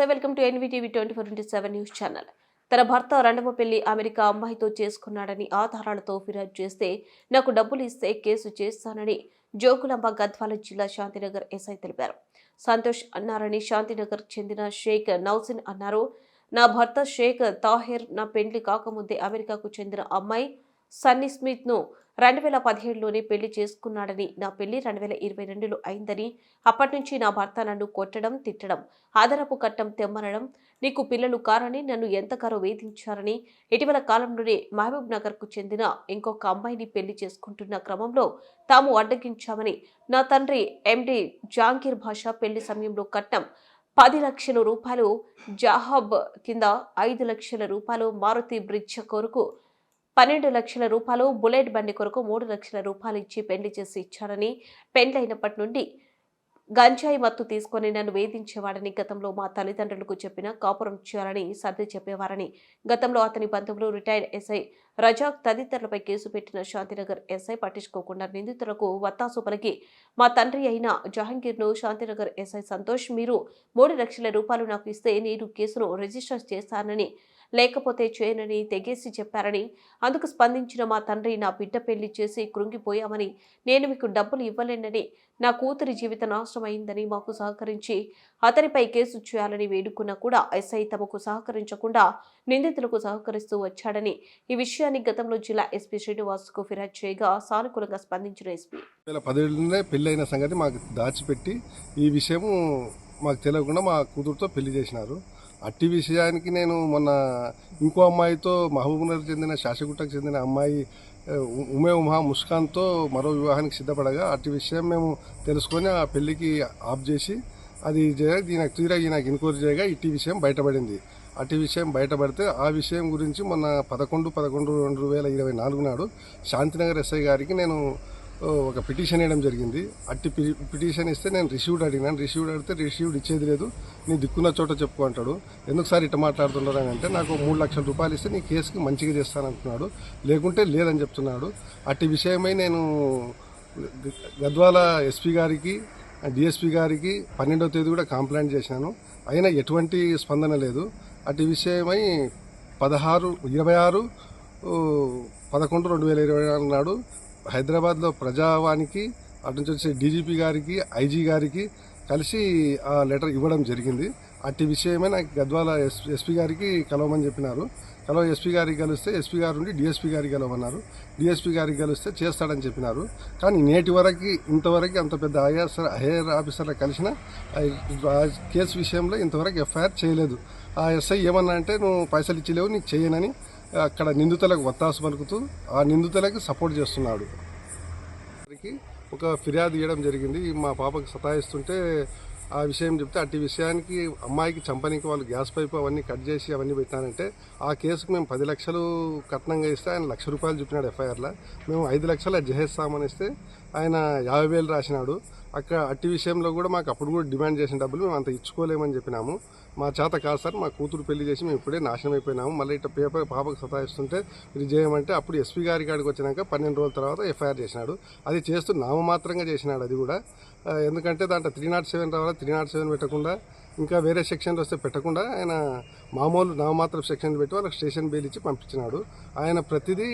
నమస్తే welcome to NVTV twenty four into seven news channel. తన భర్త రెండవ పెళ్ళి అమెరికా అమ్మాయితో చేసుకున్నాడని ఆధారాలతో ఫిర్యాదు చేస్తే నాకు డబ్బులు ఇస్తే కేసు చేస్తానని జోగులాంబ గద్వాల జిల్లా శాంతినగర్ ఎస్ఐ తెలిపారు. సంతోష్ అన్నారని శాంతినగర్ చెందిన షేక్ నౌసిన్ అన్నారు. నా భర్త షేక్ తాహిర్ నా పెండ్లి కాకముందే అమెరికాకు చెందిన అమ్మాయి సన్నీ స్మిత్ను రెండు వేల పదిహేడులోనే పెళ్ళి చేసుకున్నాడని నా పెళ్ళి రెండు వేల ఇరవై రెండులో అయిందని అప్పటి నుంచి నా భర్త నన్ను కొట్టడం తిట్టడం ఆదరపు కట్టం తెమ్మనడం నీకు పిల్లలు కారని నన్ను ఎంతగానో వేధించారని ఇటీవల కాలంలోనే మహబూబ్ నగర్కు చెందిన ఇంకొక అమ్మాయిని పెళ్ళి చేసుకుంటున్న క్రమంలో తాము అడ్డగించామని నా తండ్రి ఎండి జాంగీర్ భాషా పెళ్ళి సమయంలో కట్నం పది లక్షల రూపాయలు జహాబ్ కింద ఐదు లక్షల రూపాయలు మారుతి బ్రిడ్జ్ కొరకు పన్నెండు లక్షల రూపాయలు బుల్లెట్ బండి కొరకు మూడు లక్షల రూపాయలు ఇచ్చి పెళ్ళి చేసి ఇచ్చారని పెండ్లైనప్పటి నుండి గంజాయి మత్తు తీసుకొని నన్ను వేధించేవాడని గతంలో మా తల్లిదండ్రులకు చెప్పిన కాపురం చేయాలని సర్ది చెప్పేవారని గతంలో అతని బంధువులు రిటైర్డ్ ఎస్ఐ రజాక్ తదితరులపై కేసు పెట్టిన శాంతినగర్ ఎస్ఐ పట్టించుకోకుండా నిందితులకు వత్తాసు పలికి. మా తండ్రి అయిన జహంగీర్ను శాంతినగర్ ఎస్ఐ సంతోష్ మీరు మూడు లక్షల రూపాయలు నాకు ఇస్తే నేను కేసును రిజిస్టర్ చేస్తానని లేకపోతే చేయనని తెగేసి చెప్పారని అందుకు స్పందించిన మా తండ్రి నా బిడ్డ పెళ్ళి చేసి కృంగిపోయామని నేను మీకు డబ్బులు ఇవ్వలేనని నా కూతురి జీవిత నాశనమైందని మాకు సహకరించి అతనిపై కేసు చేయాలని వేడుకున్నా కూడా ఎస్ఐ తమకు సహకరించకుండా నిందితులకు సహకరిస్తూ వచ్చాడని ఈ విషయాన్ని గతంలో జిల్లా ఎస్పీ శ్రీనివాస్కు ఫిర్యాదు చేయగా సానుకూలంగా స్పందించిన ఎస్పీ. వేల పదిహేడులోనే పెళ్ళైన సంగతి మాకు దాచిపెట్టి ఈ విషయము మాకు తెలియకుండా మా కూతురుతో పెళ్ళి చేసినారు. అట్టి విషయానికి నేను మొన్న ఇంకో అమ్మాయితో మహబూబ్నగర్ చెందిన శాసగుట్టకు చెందిన అమ్మాయి ఉమే ఉమా ముస్కాన్తో మరో వివాహానికి సిద్ధపడగా అట్టి విషయం మేము తెలుసుకొని ఆ పెళ్ళికి ఆఫ్ చేసి అది చేయగా దీనికి తీరా ఈయనకు ఎన్క్వైరీ చేయగా ఇట్టి విషయం బయటపడింది. అట్టి విషయం బయటపడితే ఆ విషయం గురించి మొన్న పదకొండు పదకొండు రెండు వేల ఇరవై నాలుగు నాడు శాంతినగర్ ఎస్ఐ గారికి నేను ఒక పిటిషన్ వేయడం జరిగింది. అట్టి పిటిషన్ ఇస్తే నేను రిసీవ్డ్ అడిగినాను. రిసీవ్డ్ అడిగితే రిసీవ్డ్ ఇచ్చేది లేదు. నీ దిక్కున్న చోట చెప్పుకో అంటాడు. ఎందుకు సార్ ఇట్ట మాట్లాడుతున్నారు అని అంటే నాకు మూడు లక్షల రూపాయలు ఇస్తే నీ కేసుకి మంచిగా చేస్తానంటున్నాడు లేకుంటే లేదని చెప్తున్నాడు. అట్టి విషయమై నేను గద్వాల ఎస్పీ గారికి డిఎస్పీ గారికి పన్నెండవ తేదీ కూడా కంప్లైంట్ చేశాను. అయినా ఎటువంటి స్పందన లేదు. అటు విషయమై పదహారు ఇరవై ఆరు పదకొండు రెండు వేల ఇరవై నాలుగు నాడు హైదరాబాద్లో ప్రజావానికి అటు నుంచి వచ్చే డీజీపీ గారికి ఐజీ గారికి కలిసి ఆ లెటర్ ఇవ్వడం జరిగింది. అట్టి విషయమే నాకు గద్వాల ఎస్ ఎస్పీ గారికి కలవమని చెప్పినారు. కలవ ఎస్పీ గారికి కలిస్తే ఎస్పీ గారు నుండి డిఎస్పీ గారికి కలవన్నారు డిఎస్పీ గారికి కలిస్తే చేస్తాడని చెప్పినారు. కానీ నేటి వరకు ఇంతవరకు అంత పెద్ద ఐఆర్ హైయర్ ఆఫీసర్లు కలిసిన కేసు విషయంలో ఇంతవరకు ఎఫ్ఐఆర్ చేయలేదు. ఆ ఎస్ఐ ఏమన్నా అంటే నువ్వు పైసలు ఇచ్చలేవు నీకు చేయనని అక్కడ నిందితులకు వత్తాసు పలుకుతూ ఆ నిందితులకు సపోర్ట్ చేస్తున్నాడు. వారికి ఒక ఫిర్యాదు ఇవ్వడం జరిగింది. మా పాపకు సతాయిస్తుంటే ఆ విషయం చెప్తే అట్టి విషయానికి అమ్మాయికి చంపనీకి వాళ్ళు గ్యాస్ పైపు అవన్నీ కట్ చేసి అవన్నీ పెట్టానంటే ఆ కేసుకు మేము పది లక్షలు కట్నంగా ఇస్తే ఆయన లక్ష రూపాయలు చెప్పినాడు ఎఫ్ఐఆర్లో. మేము ఐదు లక్షలు జహేస్తామని ఇస్తే ఆయన యాభై వేలు రాసినాడు. అక్కడ అట్టి విషయంలో కూడా మాకు అప్పుడు కూడా డిమాండ్ చేసిన డబ్బులు మేము అంత ఇచ్చుకోలేమని చెప్పినాము. మా చేత కాదు సార్ మా కూతురు పెళ్ళి చేసి మేము ఇప్పుడే నాశనం అయిపోయినాము. మళ్ళీ ఇట్లా పేపర్ పాపకు సతాయిస్తుంటే ఇది చేయమంటే అప్పుడు ఎస్పీ గారి కాడికి వచ్చినాక పన్నెండు రోజుల తర్వాత ఎఫ్ఐఆర్ చేసినాడు. అది చేస్తూ నామమాత్రంగా చేసినాడు అది కూడా. ఎందుకంటే దాంట్లో త్రీ నాట్ సెవెన్ రావాలి త్రీ నాట్ సెవెన్ పెట్టకుండా ఇంకా వేరే సెక్షన్లు వస్తే పెట్టకుండా ఆయన మామూలు నామమాత్రం సెక్షన్ పెట్టి వాళ్ళకి స్టేషన్ బెయిల్ ఇచ్చి పంపించినాడు. ఆయన ప్రతిదీ